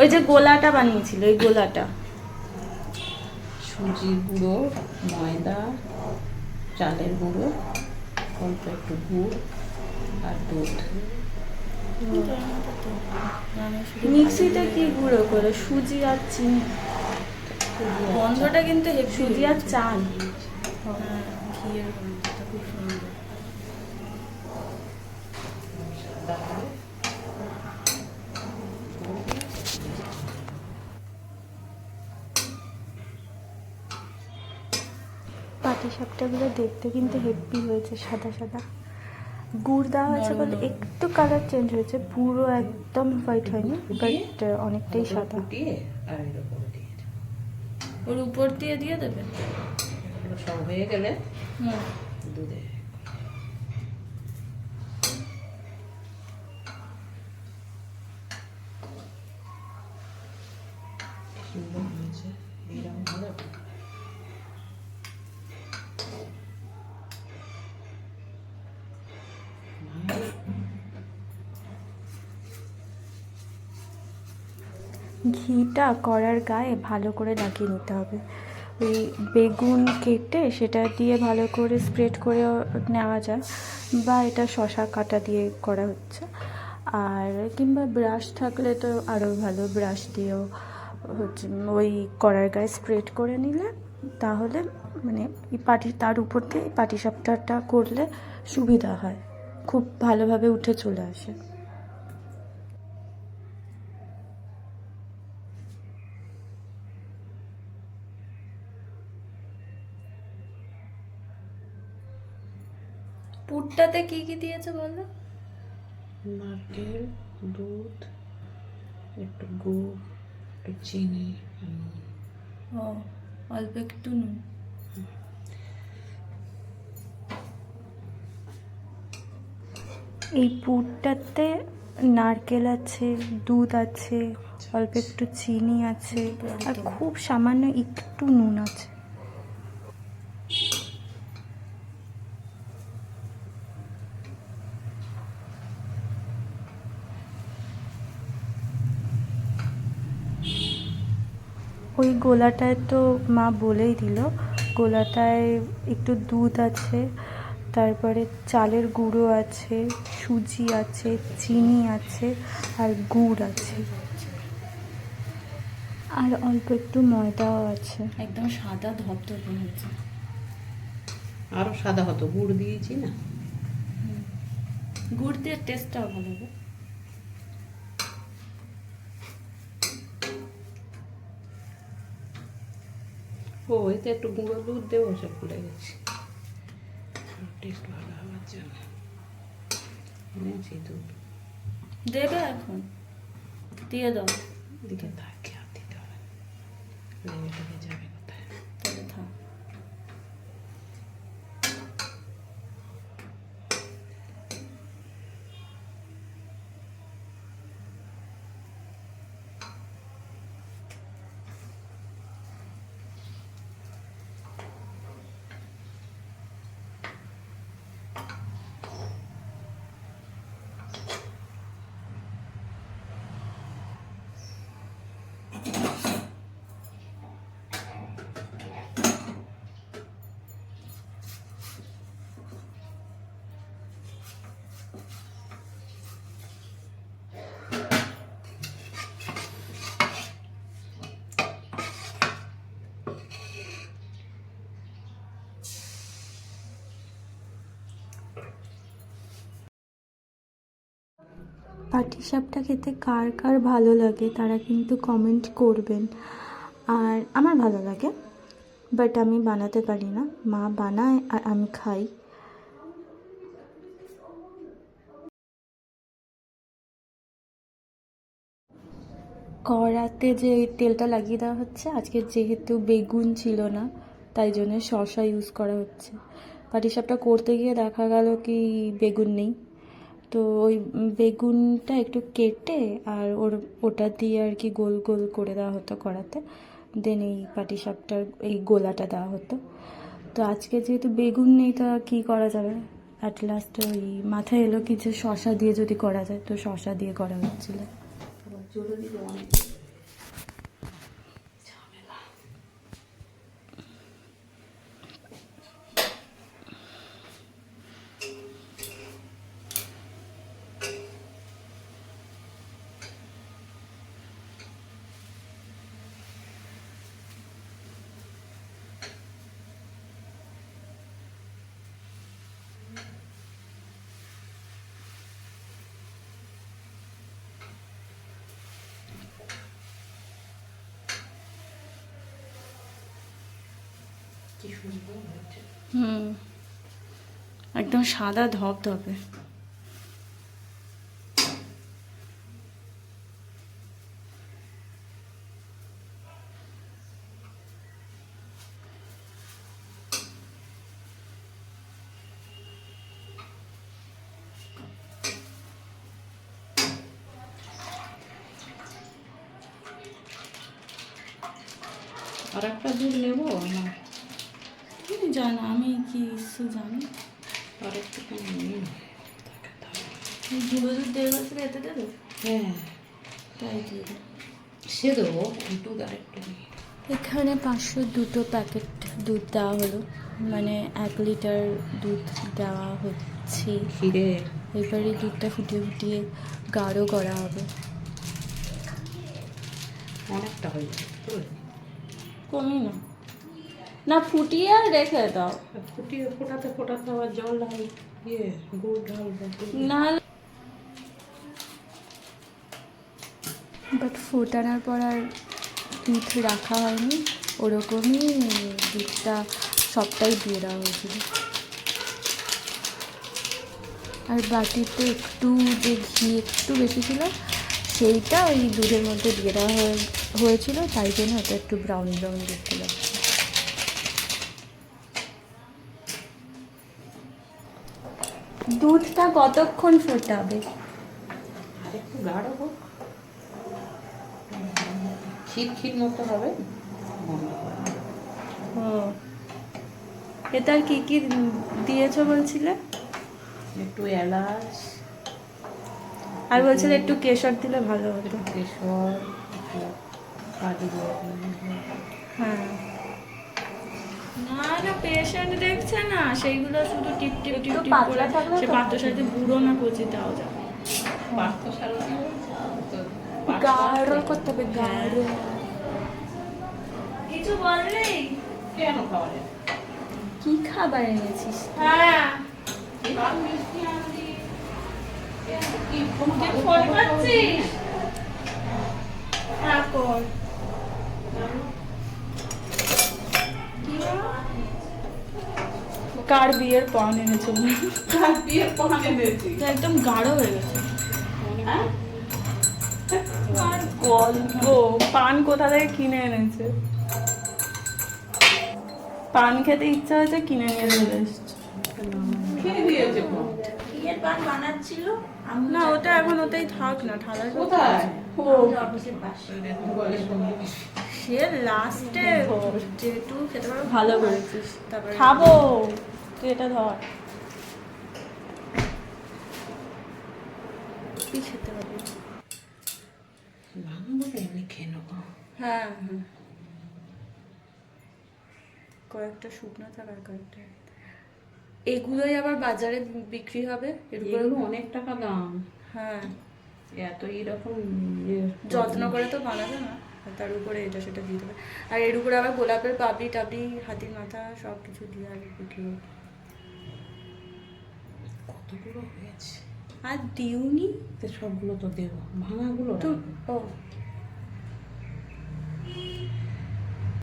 ওই যে গোলাটা বানিয়েছিল ওই গোলাটা। সুজির গুঁড়ো ময়দা চালের গুঁড়ো অল্প একটু গুড় আর দুধ। মিক্সিতে কি গুঁড়ো করে? সুজি আর চিনি। গন্ধটা কিন্তু সুজি আর চাল। ঘিয়ের গন্ধটা খুব সুন্দর। পাটিসাপটাগুলো দেখতে কিন্তু হেভি হয়েছে সাদা সাদা। গুড় দেওয়া হয়েছে বলে একটু কালার চেঞ্জ হয়েছে পুরো একদম হোয়াইট হয়নি বাট অনেকটাই সাদা। ফুটিয়ে আর এর উপরে দিয়ে দেবো। ওর উপর দিয়ে দিয়ে দেবে সব হয়ে গেলে হুম। দুধে। ঘিটা কড়ার গায়ে ভালো করে লাগিয়ে নিতে হবে। ওই বেগুন কেটে সেটা দিয়ে ভালো করে স্প্রেড করে নেওয়া যায় বা এটা শশা কাটা দিয়ে করা হচ্ছে। আর কিংবা ব্রাশ থাকলে তো আরও ভালো ব্রাশ দিয়েও হচ্ছে ওই কড়ার গায়ে স্প্রেড করে নিলে তাহলে মানে এই পাটি, তার উপর দিয়ে এই পাটিসাপটাটা করলে সুবিধা হয়। খুব ভালোভাবে উঠে চলে আসে। পুরটাতে কি কি দিয়েছে বলো নারকেল দুধ একটু গুড় একটু চিনি ও অল্প একটু নুন। এই পুরটাতে নারকেল আছে দুধ আছে অল্প একটু চিনি আছে আর খুব সামান্য একটু নুন আছে। ওই গোলাটায় তো মা বলেই দিল। গোলাটায় একটু দুধ আছে তারপরে চালের গুঁড়ো আছে সুজি আছে চিনি আছে আর গুড় আছে। আর অল্প একটু ময়দাও আছে। একদম সাদা ধপধপে হচ্ছে। আরও সাদা হতো গুড় দিয়েছি না? গুড় দিয়ে টেস্টটাও ভালো হবে। ও এতে একটু গুঁড়ো দুধ দেবো সব ভুলে গেছি। টেস্ট ভালো হওয়ার জন্য। এনেছি দুধ। দেবে এখন? দিয়ে দাও। দিকে থাকে আর দিতে হবে যাবে কোথায় পাটিসাপটা খেতে কার কার ভালো লাগে তারা কিন্তু কমেন্ট করবেন। আর আমার ভালো লাগে বাট আমি বানাতে পারি না। মা বানায় আর আমি খাই। কড়াতে যে তেলটা লাগিয়ে দেওয়া হচ্ছে, আজকে যেহেতু বেগুন ছিল না, তাই জন্য শসা ইউজ করা হচ্ছে। পাটিসাপটা করতে গিয়ে দেখা গেল কি বেগুন নেই। তো ওই বেগুনটা একটু কেটে আর ওর, ওটা দিয়ে আর কি গোল গোল করে দেওয়া হতো কড়াতে। দেন এই পাটিসাপটার এই গোলাটা দেওয়া হতো। তো আজকে যেহেতু বেগুন নেই, তা কী করা যাবে? অ্যাট লাস্ট ওই মাথায় এলো কি যে শশা দিয়ে যদি করা যায়, তো শশা দিয়ে করা হচ্ছিল। হুম। একদম সাদা ধপধপে। আর একটা দুধ নেব না? জানো আমি কি কিছু জানি? আর একটু গুঁড়ো দুধ এতে দেবে? হ্যাঁ। তাই দিয়ে সে দেবো দুধ আর একটু এখানে পাঁচশো দুটো প্যাকেট দুধ দেওয়া হলো। মানে এক লিটার দুধ দেওয়া হচ্ছে। ক্ষীরে এবারে দুধটা ফুটিয়ে ফুটিয়ে গাঢ় করা হবে। অনেকটা হয়ে যাবে? কমই না। না ফুটিয়ে আর রেখে দাও। ফুটিয়ে ফোটাতে ফোটাতে আবার জল ঢাল ইয়ে গুড় ঢাল না বাট ফোটানোর পর আর দুধ রাখা হয়নি। ওরকমই দুধটা সবটাই দিয়ে দেওয়া হয়েছিল। আর বাটিতে একটু যে ঘি একটু বেশি ছিল সেইটা ওই দুধের মধ্যে দিয়ে দেওয়া হয়ে- হয়েছিল তাই জন্য ওটা একটু ব্রাউন ব্রাউন দেখতে লাগছে। দুধটা কতক্ষণ ফোটাবে? একটু গাঢ় হোক। ক্ষীর ক্ষীর মতো হবে। ও এটা কি কি দিয়েছ বলছিলে? একটু এলাচ। আর বলছিলে একটু কেশর দিলে ভালো হতো। কেশর কাজু হ্যাঁ। না পেশেন্ট দেখছে না সেইগুলো শুধু টিপ টিপ টিপ টিপ করে সে পাত্র সাথে বুড়ো না কচি তাও যাবে গাঢ় করতে হবে গাঢ় কিছু বললি? কেন কি খাবার এনেছিস? হ্যাঁ। এবার মিষ্টি আনলি কি ফোন পাচ্ছিস হ্যাঁ কর। কার বিয়ের পান এনেছো? কাল বিয়ে পান এনেছি? একদম গাঢ় হয়ে গেছে। হ্যাঁ? আর গল্প। পান কোথা থেকে কিনে এনেছে? পান খেতে ইচ্ছা হয়েছে কিনে নিয়ে চলে এসছে। খেয়ে দিয়েছে বিয়ের পান বানাচ্ছিল না ওটা এখন ওটাই থাক না ঠালা কোথায়? ও। অফিসের পাশে। সে লাস্টে যেটু খেতে পারো ভালো করেছিস। তারপরে খাব। তুই এটা ধর। কি খেতে পারবি ভাঙবো এমনি খেয়ে নেব। হ্যাঁ হ্যাঁ কয়েকটা শুকনো থাক কয়েকটা। এগুলোই আবার বাজারে বিক্রি হবে? এগুলো অনেক টাকা দাম। হ্যাঁ। এত এইরকম ইয়ে যত্ন করে তো বানাবে না। আর তার উপরে এটা সেটা দিয়ে দেবে। আর এর উপরে আবার গোলাপের পাপড়ি টাপড়ি হাতির মাথা সব কিছু দিয়ে আর বিক্রি হবে। কতগুলো হয়েছে? আর দিউনি তো সবগুলো তো দেবো ভাঙাগুলো তো ও।